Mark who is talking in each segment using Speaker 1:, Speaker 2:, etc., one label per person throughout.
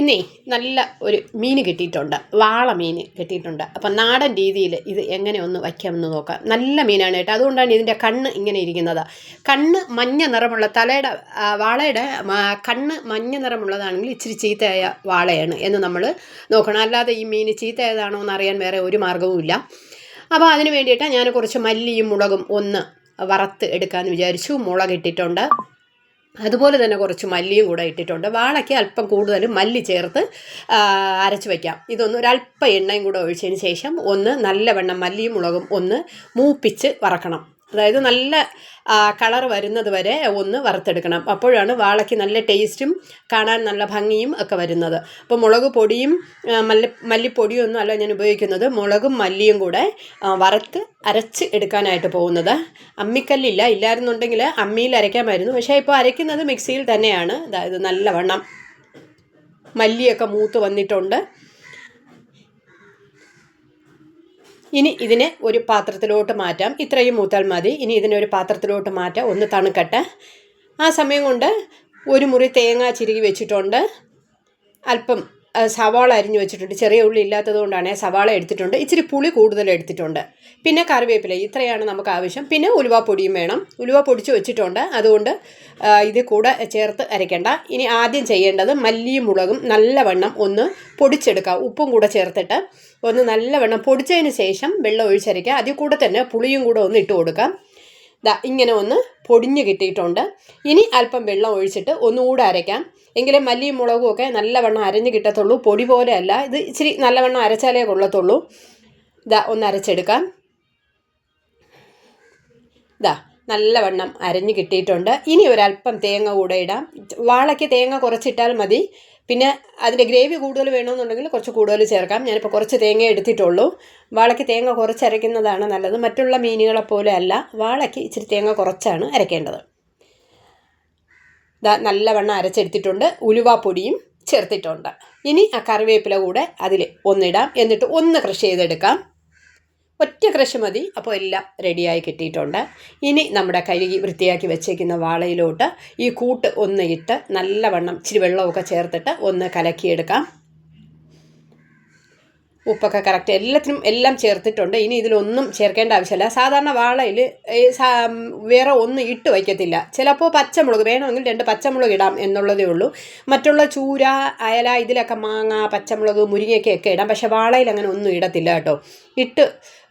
Speaker 1: ഇന്നേ നല്ല ഒരു മീൻ കിട്ടിയിട്ടുണ്ട്. വാള മീൻ കിട്ടിയിട്ടുണ്ട്. അപ്പം നാടൻ രീതിയിൽ ഇത് എങ്ങനെ ഒന്ന് വയ്ക്കാമെന്ന് നോക്കാം. നല്ല മീനാണ് കേട്ടോ. അതുകൊണ്ടാണ് ഇതിന്റെ കണ്ണ് ഇങ്ങനെ ഇരിക്കുന്നത്. കണ്ണ് മഞ്ഞ നിറമുള്ള തലയുടെ വാളയുടെ കണ്ണ് മഞ്ഞ നിറമുള്ളതാണെങ്കിൽ ഇച്ചിരി ചീത്തയായ വാളയാണ് എന്ന് നമ്മൾ നോക്കണം. അല്ലാതെ ഈ മീൻ ചീത്തയായതാണോ എന്ന് അറിയാൻ വേറെ ഒരു മാർഗവുമില്ല അപ്പോൾ അതിന് വേണ്ടിയിട്ട് ഞാൻ കുറച്ച് മല്ലിയും മുളകും ഒന്ന് വറുത്ത് എടുക്കാമെന്ന് വിചാരിച്ചു. മുളക് ഇട്ടിട്ടുണ്ട്. അതുപോലെ തന്നെ കുറച്ച് മല്ലിയും കൂടെ ഇട്ടിട്ടുണ്ട്. വാളയ്ക്ക് അല്പം കൂടുതൽ മല്ലി ചേർത്ത് അരച്ച് വയ്ക്കാം ഇതൊന്ന് ഒരല്പം എണ്ണയും കൂടെ ഒഴിച്ചതിന് ശേഷം ഒന്ന് നല്ലവണ്ണം മല്ലിയും മുളകും ഒന്ന് മൂപ്പിച്ച് വറക്കണം. അതായത് നല്ല കളർ വരുന്നത് വരെ ഒന്ന് വറുത്തെടുക്കണം. അപ്പോഴാണ് വാളയ്ക്ക് നല്ല ടേസ്റ്റും കാണാൻ നല്ല ഭംഗിയും ഒക്കെ വരുന്നത്. അപ്പോൾ മുളക് പൊടിയും മല്ല മല്ലി മല്ലിപ്പൊടിയും ഒന്നും അല്ല ഞാൻ ഉപയോഗിക്കുന്നത്. മുളകും മല്ലിയും കൂടെ വറുത്ത് അരച്ച് എടുക്കാനായിട്ട് പോകുന്നത്. അമ്മിക്കല്ലില്ല. ഇല്ലായിരുന്നുണ്ടെങ്കിൽ അമ്മിയിൽ അരയ്ക്കാമായിരുന്നു. പക്ഷേ ഇപ്പോൾ അരയ്ക്കുന്നത് മിക്സിയിൽ തന്നെയാണ്. അതായത് നല്ലവണ്ണം മല്ലിയൊക്കെ മൂത്ത് വന്നിട്ടുണ്ട്. ഇനി ഇതിനെ ഒരു പാത്രത്തിലോട്ട് മാറ്റാം. ഇത്രയും മൂത്താൽ മതി. ഇനി ഇതിനെ ഒരു പാത്രത്തിലോട്ട് മാറ്റാം. ഒന്ന് തണുക്കട്ടെ. ആ സമയം കൊണ്ട് ഒരു മുറി തേങ്ങ ചിരുകി വെച്ചിട്ടുണ്ട്. അല്പം സവാള അരിഞ്ഞു വെച്ചിട്ടുണ്ട്. ചെറിയ ഉള്ളി ഇല്ലാത്തത് കൊണ്ടാണ് സവാള എടുത്തിട്ടുണ്ട്. ഇച്ചിരി പുളി കൂടുതൽ എടുത്തിട്ടുണ്ട്. പിന്നെ കറിവേപ്പില ഇത്രയാണ് നമുക്ക് ആവശ്യം. പിന്നെ ഉലുവാപ്പൊടിയും വേണം. ഉലുവ പൊടിച്ച് വെച്ചിട്ടുണ്ട്. അതുകൊണ്ട് ഇത് കൂടെ ചേർത്ത് അരയ്ക്കേണ്ട. ഇനി ആദ്യം ചെയ്യേണ്ടത് മല്ലിയും മുളകും നല്ലവണ്ണം ഒന്ന് പൊടിച്ചെടുക്കുക. ഉപ്പും കൂടെ ചേർത്തിട്ട് ഒന്ന് നല്ലവണ്ണം പൊടിച്ചതിന് ശേഷം വെള്ളം ഒഴിച്ചരയ്ക്കുക. അതിൽ കൂടെ തന്നെ പുളിയും കൂടെ ഒന്ന് ഇട്ട് കൊടുക്കാം. ദാ ഇങ്ങനെ ഒന്ന് പൊടിഞ്ഞ് കിട്ടിയിട്ടുണ്ട്. ഇനി അല്പം വെള്ളം ഒഴിച്ചിട്ട് ഒന്നുകൂടെ അരയ്ക്കാം. എങ്കിലും മല്ലിയും മുളകും ഒക്കെ നല്ലവണ്ണം അരഞ്ഞ് കിട്ടത്തുള്ളൂ. പൊടി പോലെ അല്ല ഇത് ഇച്ചിരി നല്ലവണ്ണം അരച്ചാലേ കൊള്ളത്തുള്ളൂ. ഇതാ ഒന്ന് അരച്ചെടുക്കാം. ഇതാ നല്ലവണ്ണം അരഞ്ഞു കിട്ടിയിട്ടുണ്ട്. ഇനി ഒരല്പം തേങ്ങ കൂടെ ഇടാം. വാളയ്ക്ക് തേങ്ങ കുറച്ചിട്ടാൽ മതി. പിന്നെ അതിന്റെ ഗ്രേവി കൂടുതൽ വേണമെന്നുണ്ടെങ്കിൽ കുറച്ച് കൂടുതൽ ചേർക്കാം. ഞാനിപ്പോൾ കുറച്ച് തേങ്ങ എടുത്തിട്ടുള്ളൂ. വാളയ്ക്ക് തേങ്ങ കുറച്ച് അരയ്ക്കുന്നതാണ് നല്ലത്. മറ്റുള്ള മീനുകളെ പോലെ അല്ല. വാളയ്ക്ക് ഇച്ചിരി തേങ്ങ കുറച്ചാണ് അരയ്ക്കേണ്ടത്. ഇതാ നല്ലവണ്ണം അരച്ചെടുത്തിട്ടുണ്ട്. ഉലുവാപ്പൊടിയും ചേർത്തിട്ടുണ്ട്. ഇനി ആ കറിവേപ്പില കൂടെ അതിൽ ഒന്നിടാം. എന്നിട്ട് ഒന്ന് ക്രഷ് ചെയ്തെടുക്കാം. ഒറ്റ ക്രഷ് മതി. അപ്പോൾ എല്ലാം റെഡിയായി കിട്ടിയിട്ടുണ്ട്. ഇനി നമ്മുടെ കഴുകി വൃത്തിയാക്കി വെച്ചേക്കുന്ന വാളയിലോട്ട് ഈ കൂട്ട് ഒന്ന് ഇട്ട് നല്ലവണ്ണം ഇച്ചിരി വെള്ളമൊക്കെ ചേർത്തിട്ട് ഒന്ന് കലക്കിയെടുക്കാം. ഉപ്പൊക്കെ കറക്റ്റ് എല്ലാത്തിനും എല്ലാം ചേർത്തിട്ടുണ്ട്. ഇനി ഇതിലൊന്നും ചേർക്കേണ്ട ആവശ്യമില്ല. സാധാരണ വാളയിൽ വേറെ ഒന്നും ഇട്ട് വയ്ക്കത്തില്ല. ചിലപ്പോൾ പച്ചമുളക് വേണമെങ്കിൽ രണ്ട് പച്ചമുളക് ഇടാം എന്നുള്ളതേ ഉള്ളൂ. മറ്റുള്ള ചൂര അയല ഇതിലൊക്കെ മാങ്ങ പച്ചമുളക് മുരിങ്ങയ്ക്കൊക്കെ ഇടാം. പക്ഷേ വാളയിൽ അങ്ങനെ ഒന്നും ഇടത്തില്ല കേട്ടോ. ഇട്ട്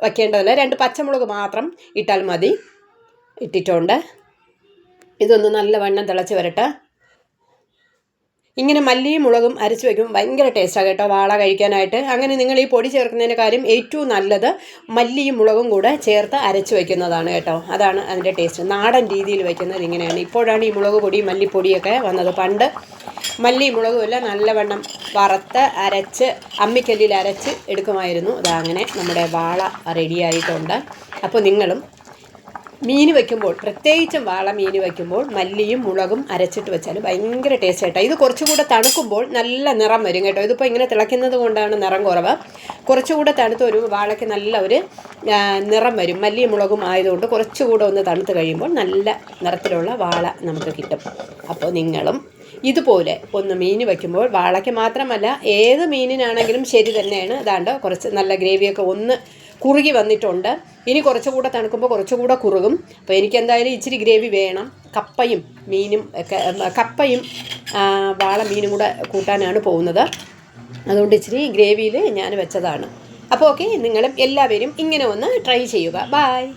Speaker 1: വയ്ക്കേണ്ടതല്ല. രണ്ട് പച്ചമുളക് മാത്രം ഇട്ടാൽ മതി. ഇട്ടിട്ടുണ്ട്. ഇതൊന്ന് നല്ല വണ്ണം തിളച്ച് വരട്ടെ. ഇങ്ങനെ മല്ലിയും മുളകും അരച്ച് വയ്ക്കും ഭയങ്കര ടേസ്റ്റാണ് കേട്ടോ വാള കഴിക്കാനായിട്ട്. അങ്ങനെ നിങ്ങൾ ഈ പൊടി ചേർക്കുന്നതിന്റെ കാര്യം ഏറ്റവും നല്ലത് മല്ലിയും മുളകും കൂടെ ചേർത്ത് അരച്ച് വയ്ക്കുന്നതാണ് കേട്ടോ. അതാണ് അതിന്റെ ടേസ്റ്റ് നാടൻ രീതിയിൽ വയ്ക്കുന്നത് ഇങ്ങനെയാണ്. ഇപ്പോഴാണ് ഈ മുളക് പൊടി മല്ലിപ്പൊടിയൊക്കെ വന്നത്. പണ്ട് മല്ലി മുളകും എല്ലാം നല്ലവണ്ണം വറുത്ത് അരച്ച് അമ്മിക്കല്ലിൽ അരച്ച് എടുക്കുമായിരുന്നു. അതങ്ങനെ നമ്മുടെ വാള റെഡിയായിട്ടുണ്ട് അപ്പോൾ നിങ്ങളും മീൻ വയ്ക്കുമ്പോൾ പ്രത്യേകിച്ചും വാള മീൻ വയ്ക്കുമ്പോൾ മല്ലിയും മുളകും അരച്ചിട്ട് വെച്ചാൽ ഭയങ്കര ടേസ്റ്റ് ആയിട്ടാണ് ഇത് കുറച്ചുകൂടെ തണുക്കുമ്പോൾ നല്ല നിറം വരും കേട്ടോ. ഇതിപ്പോൾ ഇങ്ങനെ തിളയ്ക്കുന്നത് കൊണ്ടാണ് നിറം കുറവ്. കുറച്ചുകൂടെ തണുത്ത് ഒരു വാളയ്ക്ക് നല്ല ഒരു നിറം വരും. മല്ലിയും മുളകും ആയതുകൊണ്ട് കുറച്ചുകൂടെ ഒന്ന് തണുത്ത് കഴിയുമ്പോൾ നല്ല നിറത്തിലുള്ള വാള നമുക്ക് കിട്ടും. അപ്പോൾ നിങ്ങളും ഇതുപോലെ ഒന്ന് മീൻ വയ്ക്കുമ്പോൾ വാളയ്ക്ക് മാത്രമല്ല ഏത് മീനിനാണെങ്കിലും ശരി തന്നെയാണ്. അതാണ്ട് കുറച്ച് നല്ല ഗ്രേവിയൊക്കെ ഒന്ന് കുറുകി വന്നിട്ടുണ്ട്. ഇനി കുറച്ചുകൂടെ തണുക്കുമ്പോൾ കുറച്ചുകൂടെ കുറുകും. അപ്പോൾ എനിക്ക് എന്തായാലും ഇച്ചിരി ഗ്രേവി വേണം. കപ്പയും മീനും ഒക്കെ കപ്പയും വാള മീനും കൂടെ കൂട്ടാനാണ് പോകുന്നത്. അതുകൊണ്ട് ഇച്ചിരി ഗ്രേവിയിൽ ഞാൻ വെച്ചതാണ്. അപ്പോൾ ഓക്കെ നിങ്ങളും എല്ലാവരും ഇങ്ങനെ ഒന്ന് ട്രൈ ചെയ്യുക. ബായ്